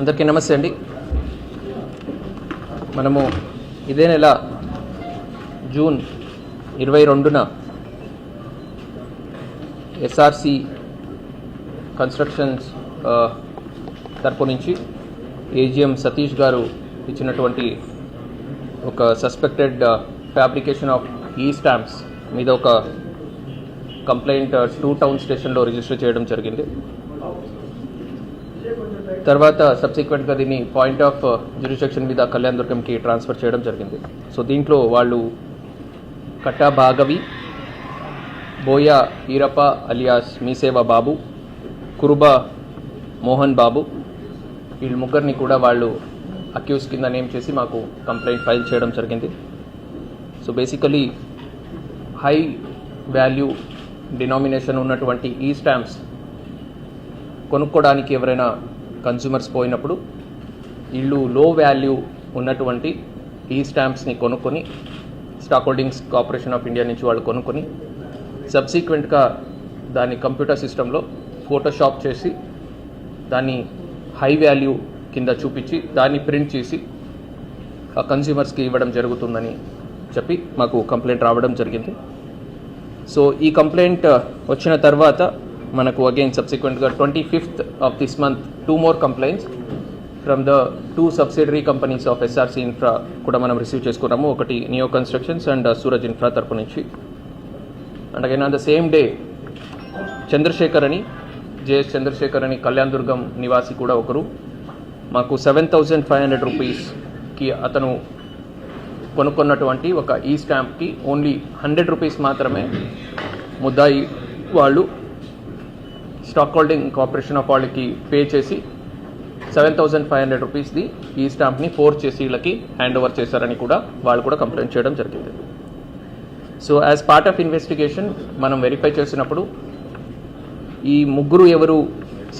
అందరికీ నమస్తే అండి. మనము ఇదే నెల జూన్ ఇరవై రెండున ఎస్ఆర్సి కన్స్ట్రక్షన్స్ తరపు నుంచి ఏజిఎం సతీష్ గారు ఇచ్చినటువంటి ఒక సస్పెక్టెడ్ ఫ్యాబ్రికేషన్ ఆఫ్ ఈ స్టాంప్స్ మీద ఒక కంప్లైంట్ టూ టౌన్ స్టేషన్లో రిజిస్టర్ చేయడం జరిగింది. తర్వాత సబ్సిక్వెంట్గా దీన్ని పాయింట్ ఆఫ్ జ్యూరిస్డిక్షన్ మీద కళ్యాణ్ దుర్గంకి ట్రాన్స్ఫర్ చేయడం జరిగింది. సో దీంట్లో వాళ్ళు కట్టా భాగవి బోయా ఈరప్ప అలియాస్ మీసేవ బాబు కురుబా మోహన్ బాబు వీళ్ళు ముగ్గురిని కూడా వాళ్ళు అక్యూస్ కింద నేమ్ చేసి మాకు కంప్లైంట్ ఫైల్ చేయడం జరిగింది. So basically high value denomination ఉన్నటువంటి ఈ స్టాంప్స్ కొనుక్కోవడానికి ఎవరైనా కన్జ్యూమర్స్ పోయినప్పుడు వీళ్ళు లో వాల్యూ ఉన్నటువంటి ఈ స్టాంప్స్ని కొనుక్కొని stock holdings corporation of India నుంచి వాళ్ళు కొనుక్కొని సబ్సీక్వెంట్గా దాన్ని కంప్యూటర్ సిస్టంలో ఫోటోషాప్ చేసి దాన్ని హై వాల్యూ కింద చూపించి దాన్ని ప్రింట్ చేసి ఆ కన్జ్యూమర్స్కి ఇవ్వడం జరుగుతుందని చెప్పి మాకు కంప్లైంట్ రావడం జరిగింది. సో ఈ కంప్లైంట్ uh, వచ్చిన తర్వాత మనకు again సబ్సిక్వెంట్గా twenty fifth of this month two more complaints from the two subsidiary companies of SRC infra కూడా మనం రిసీవ్ చేసుకున్నాము. ఒకటి neo constructions and Suraj infra తరపు నుంచి. And again on the same day Chandrasekhar అని జేఎస్ చంద్రశేఖర్ అని కళ్యాణ్ దుర్గం నివాసి కూడా ఒకరు. మాకు సెవెన్ థౌజండ్ ఫైవ్ హండ్రెడ్ రూపీస్కి అతను కొనుక్కున్నటువంటి ఒక ఈ స్టాంప్కి ఓన్లీ హండ్రెడ్ రూపీస్ మాత్రమే ముద్దాయి వాళ్ళు స్టాక్ హోల్డింగ్ కార్పొరేషన్ ఆఫ్ వాళ్ళకి పే చేసి సెవెన్ థౌజండ్ ఫైవ్ హండ్రెడ్ రూపీస్ది ఈ స్టాంప్ని ఫోర్ చేసి వీళ్ళకి హ్యాండ్ ఓవర్ చేశారని కూడా వాళ్ళు కూడా కంప్లైంట్ చేయడం జరిగింది. So as part of investigation మనం వెరిఫై చేసినప్పుడు ఈ ముగ్గురు ఎవరు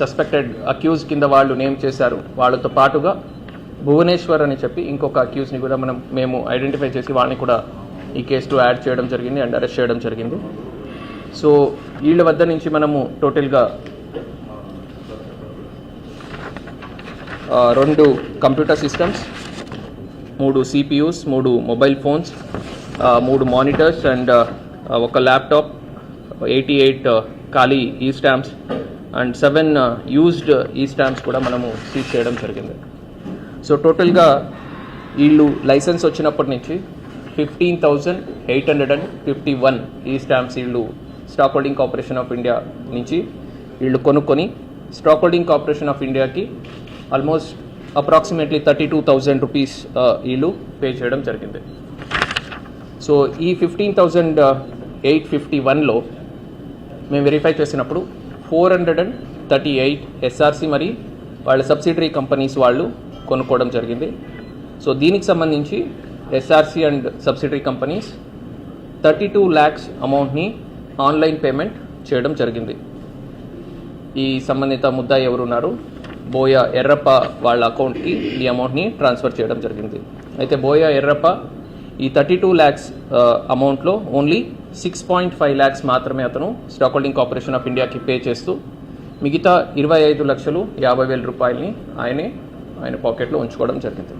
సస్పెక్టెడ్ అక్యూజ్ కింద వాళ్ళు నేమ్ చేశారు వాళ్ళతో పాటుగా భువనేశ్వర్ అని చెప్పి ఇంకొక అక్యూజ్ని కూడా మనం మేము ఐడెంటిఫై చేసి వాళ్ళని కూడా ఈ కేసులో యాడ్ చేయడం జరిగింది అండ్ అరెస్ట్ చేయడం జరిగింది. సో వీళ్ళ వద్ద నుంచి మనము టోటల్గా రెండు కంప్యూటర్ సిస్టమ్స్ మూడు సిపియూస్ మూడు మొబైల్ ఫోన్స్ మూడు మానిటర్స్ అండ్ ఒక ల్యాప్టాప్ ఎయిటీ ఎయిట్ ఖాళీ e stamps and seven used e stamps కూడా మనము సీజ్ చేయడం జరిగింది. సో టోటల్గా వీళ్ళు లైసెన్స్ వచ్చినప్పటి నుంచి fifteen thousand eight hundred and fifty one ఈ స్టాంప్స్ వీళ్ళు stock holding corporation of India నుంచి వీళ్ళు కొనుక్కొని స్టాక్ హోల్డింగ్ కార్పొరేషన్ ఆఫ్ ఇండియాకి almost approximately thirty two thousand rupees వీళ్ళు పే చేయడం జరిగింది. సో ఈ ఫిఫ్టీన్ థౌజండ్ ఎయిట్ ఫిఫ్టీ వన్లో మేము వెరిఫై చేసినప్పుడు four hundred and thirty eight SRC మరి వాళ్ళ సబ్సిడరీ కంపెనీస్ వాళ్ళు కొనుక్కోవడం జరిగింది. సో దీనికి సంబంధించి SRC and subsidiary companies thirty two lakhs అమౌంట్ని ఆన్లైన్ పేమెంట్ చేయడం జరిగింది. ఈ సంబంధిత ముద్దా ఎవరున్నారు? బోయ ఎర్రప్ప వాళ్ళ అకౌంట్కి ఈ అమౌంట్ని ట్రాన్స్ఫర్ చేయడం జరిగింది. అయితే బోయ ఎర్రప్ప ఈ thirty two lakhs అమౌంట్లో only six point five lakhs మాత్రమే అతను స్టాక్ హోల్డింగ్ కార్పొరేషన్ ఆఫ్ ఇండియాకి పే చేస్తూ మిగతా ఇరవై ఐదు లక్షలు యాభై వేల రూపాయలని ఆయనే ఆయన పాకెట్లో ఉంచుకోవడం జరిగింది.